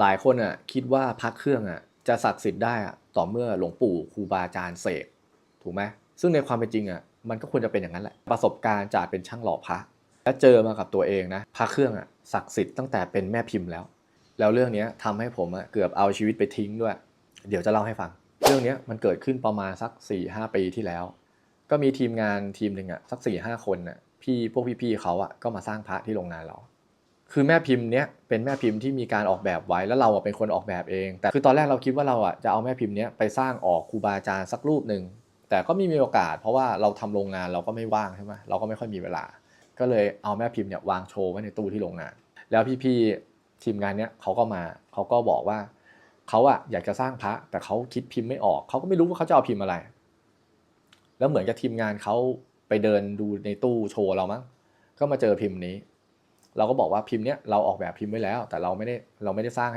หลายคนอะคิดว่าพระเครื่องอะจะศักดิ์สิทธิ์ได้อะต่อเมื่อหลวงปู่ครูบาอาจารย์เสกถูกไหมซึ่งในความเป็นจริงอะมันก็ควรจะเป็นอย่างนั้นแหละประสบการณ์จากเป็นช่างหล่อพระและเจอมากับตัวเองนะพระเครื่องอะศักดิ์สิทธิ์ตั้งแต่เป็นแม่พิมพ์แล้ว แล้วเรื่องนี้ยทำให้ผมอะเกือบเอาชีวิตไปทิ้งด้วย เดี๋ยวจะเล่าให้ฟัง เรื่องนี้มันเกิดขึ้นประมาณสัก4ี่หปีที่แล้ว ก็มีทีมงานทีมหนึ่งอะสัก4ี่ห้าคนน่ะพี่พวกพี่ๆเขาอะก็มาสร้างพระที่โรงงานเรา คือแม่พิมพ์เนี้ยเป็นแม่พิมพ์ที่มีการออกแบบไว้แล้วเราอะเป็นคนออกแบบเอง แต่คือตอนแรกเราคิดว่าเราอะจะเอาแม่พิมพ์เนี้ยไปสร้างออกครูบาอาจารย์สักรูปหนึ่งแต่ก็ไม่มีโอกาส เพราะว่าเราทำโรงงานเราก็ไม่ว่างใช่ไหมเราก็ไม่ค่อยมีเวลา ก็เลยเอาแม่พิมพ์เนี่ยวางโชว์ไว้ในตู้ที่โรงงาน แล้วพี่ๆทีมงานเนี้ยเขาก็มาเขาก็บอกว่าเขาอะอยากจะสร้างพระ แต่เขาคิดพิมพ์ไม่ออกเขาก็ไม่รู้ว่าเขาจะเอาพิมพ์อะไร แล้วเหมือนกับทีมงานเขาไปเดินดูในตู้โชว์เรามั้งก็มาเจอพิมพ์นี้ เราก็บอกว่าพิมพ์เนี้ยเราออกแบบพิมพ์ไว้แล้ว แต่เราไม่ได้เราไม่ได้สร้างให้